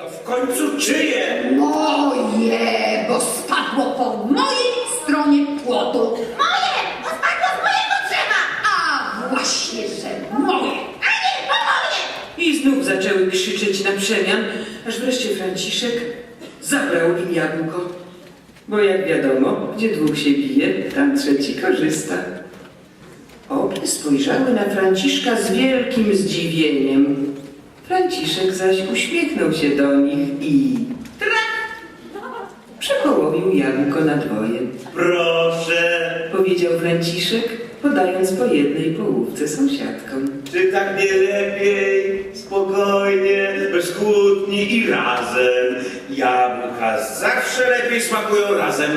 To w końcu czyje? Moje, bo spadło po mojej stronie płotu. Moje! Bo spadło z mojego drzewa! A właśnie, że moje. A nie, bo moje! I znów zaczęły krzyczeć na przemian, aż wreszcie Franciszek zabrał im jabłko. Bo jak wiadomo, gdzie dwóch się bije, tam trzeci korzysta. Obie spojrzały na Franciszka z wielkim zdziwieniem. Franciszek zaś uśmiechnął się do nich i trak! Przepołowił jabłko na dwoje. Proszę. Powiedział Franciszek, podając po jednej połówce sąsiadkom. Czy tak nie lepiej? Spokojnie, bez kłótni i razem. Jabłka zawsze lepiej smakują razem.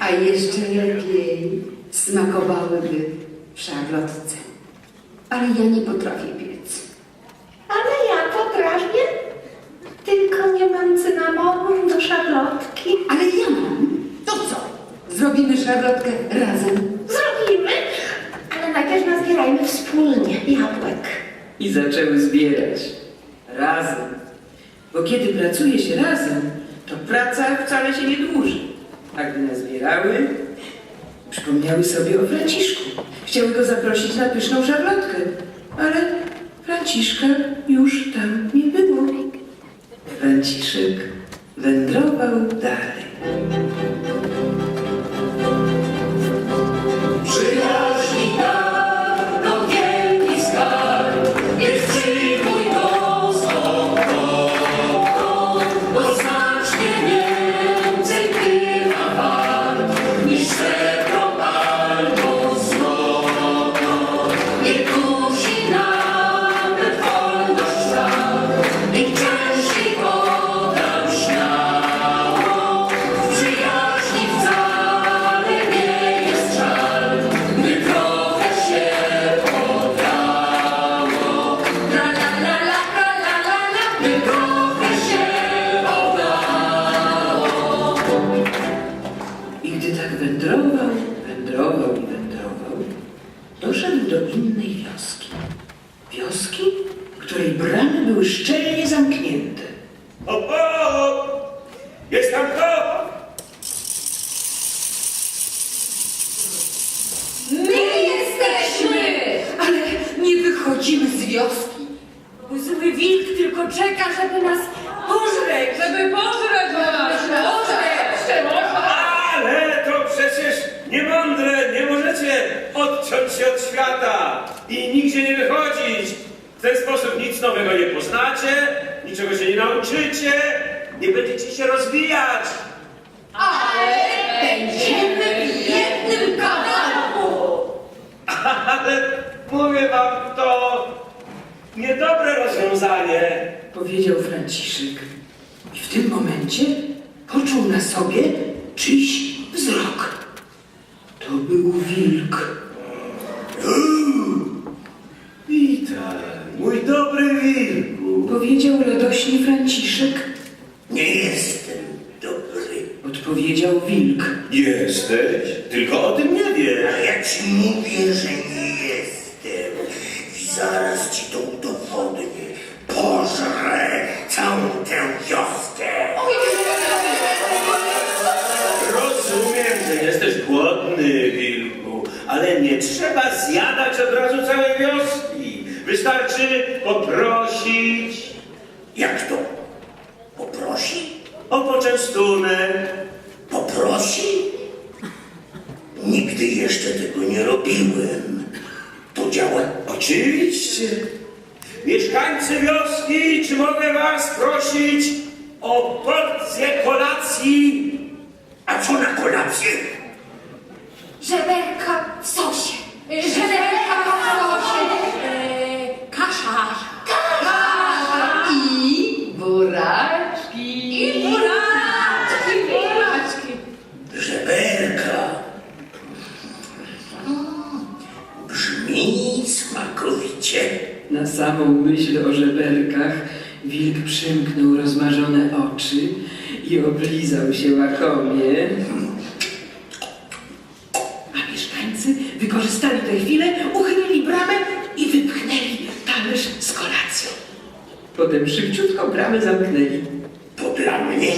A jeszcze lepiej smakowałyby w szarlotce. Ale ja nie potrafię piec. Ale ja potrafię. Tylko nie mam cynamonu do szarlotki. Ale ja mam. To co? Zrobimy szarlotkę razem. Zrobimy, ale najpierw nazbierajmy wspólnie jabłek. i zaczęły zbierać razem. Bo kiedy pracuje się razem, to praca wcale się nie dłuży. A gdy nazbierały, przypomniały sobie o Franciszku. Chciały go zaprosić na pyszną szarlotkę, ale Franciszka już tam nie. Franciszek wędrował dalej. Hop, hop! Jest tam kto? My jesteśmy! Ale nie wychodzimy z wioski. Zły wilk tylko czeka, żeby nas pożreć, żeby pożreć nas, pożreć. Ale to przecież niemądre, nie możecie odciąć się od świata i nigdzie nie wychodzić. W ten sposób nic nowego nie poznacie, niczego się nie nauczycie, nie będziecie się rozwijać. Ale będziemy w jednym kawałku. Ale mówię wam, to niedobre rozwiązanie. Powiedział Franciszek. I w tym momencie poczuł na sobie czyjś wzrok. To był wilk. Witaj, mój dobry wilku. Powiedział radośnie Franciszek. Nie jestem dobry. Odpowiedział wilk. Jesteś, tylko o tym nie wiesz. A ja ci mówię, że nie jestem. I zaraz ci to udowodnię. Pożrę całą tę wioskę. Rozumiem, że jesteś głodny, wilku, ale nie trzeba zjadać od razu całej wioski. Wystarczy poprosić Jak to? Poprosi? o poczęstunek. Poprosi? Nigdy jeszcze tego nie robiłem. To działa. Oczywiście. Mieszkańcy wioski, czy mogę was prosić o porcję kolacji? A co na kolację? Żeberka Na samą myśl o żeberkach wilk przymknął rozmarzone oczy i oblizał się łakomie. A mieszkańcy wykorzystali tę chwilę, uchylili bramę i wypchnęli talerz z kolacją. Potem szybciutko bramę zamknęli. To dla mnie?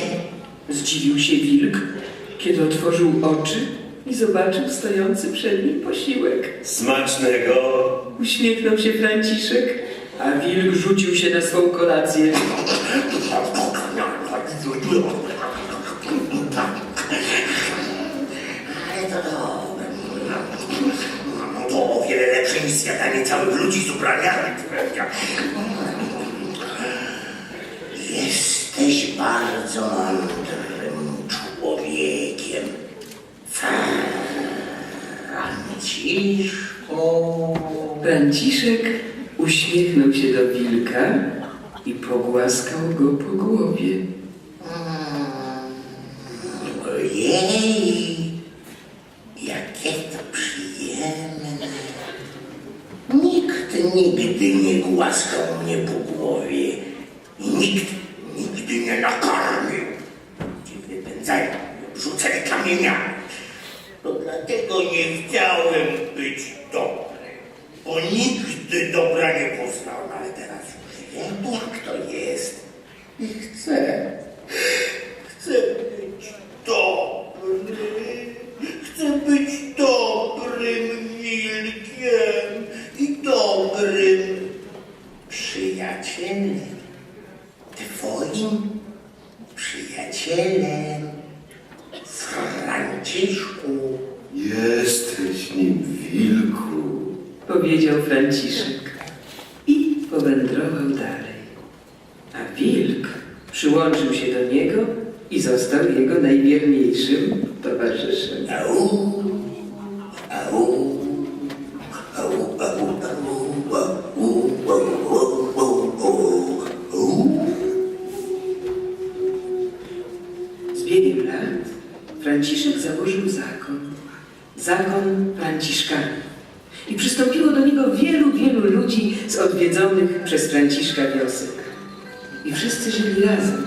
Zdziwił się wilk, kiedy otworzył oczy i zobaczył stojący przed nim posiłek. Smacznego. Uśmiechnął się Franciszek, a wilk rzucił się na swą kolację. Franciszku. Franciszek uśmiechnął się do wilka i pogłaskał go po głowie. Ojej, jakie to przyjemne. Nikt nigdy nie głaskał mnie po głowie nikt nigdy nie nakarmił. Ci wypędzali, rzucali kamieniami. To dlatego nie chciałem być dobry, bo nigdy dobra nie poznałem, ale teraz już wiem, jak to jest. I chcę, chcę być dobry. Chcę być dobrym wilkiem i dobrym przyjacielem. Twoim przyjacielem. Franciszku nim wilku, powiedział Franciszek i powędrował dalej. A wilk przyłączył się do niego i został jego najwierniejszym towarzyszem. Au, au. Z biegiem lat Franciszek zakon. Zakon z odwiedzonych przez Franciszka wiosek. I wszyscy żyli razem,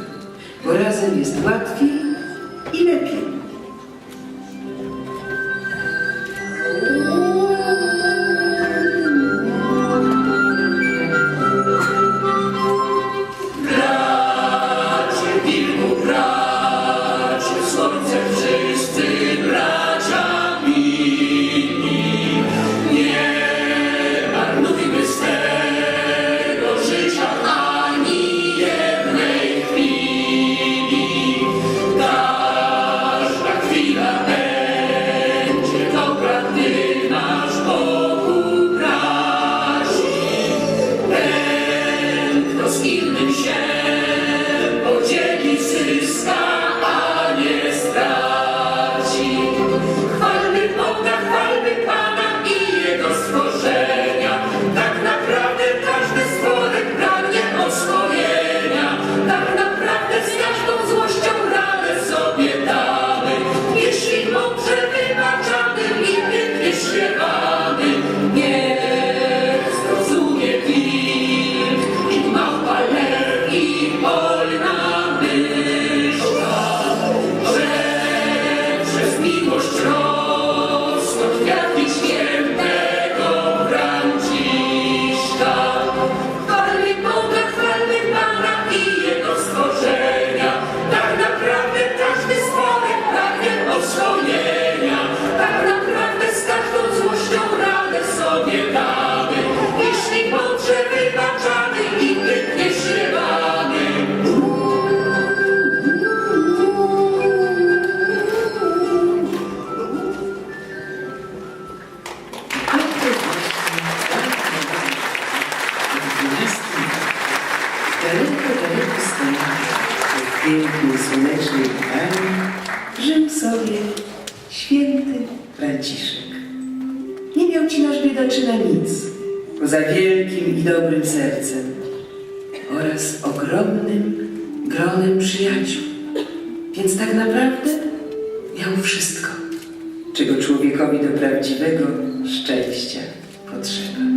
bo razem jest łatwiej i lepiej. Miał ci nasz biedaczyna nic, poza wielkim i dobrym sercem oraz ogromnym gronem przyjaciół. Więc tak naprawdę miał wszystko, czego człowiekowi do prawdziwego szczęścia potrzeba.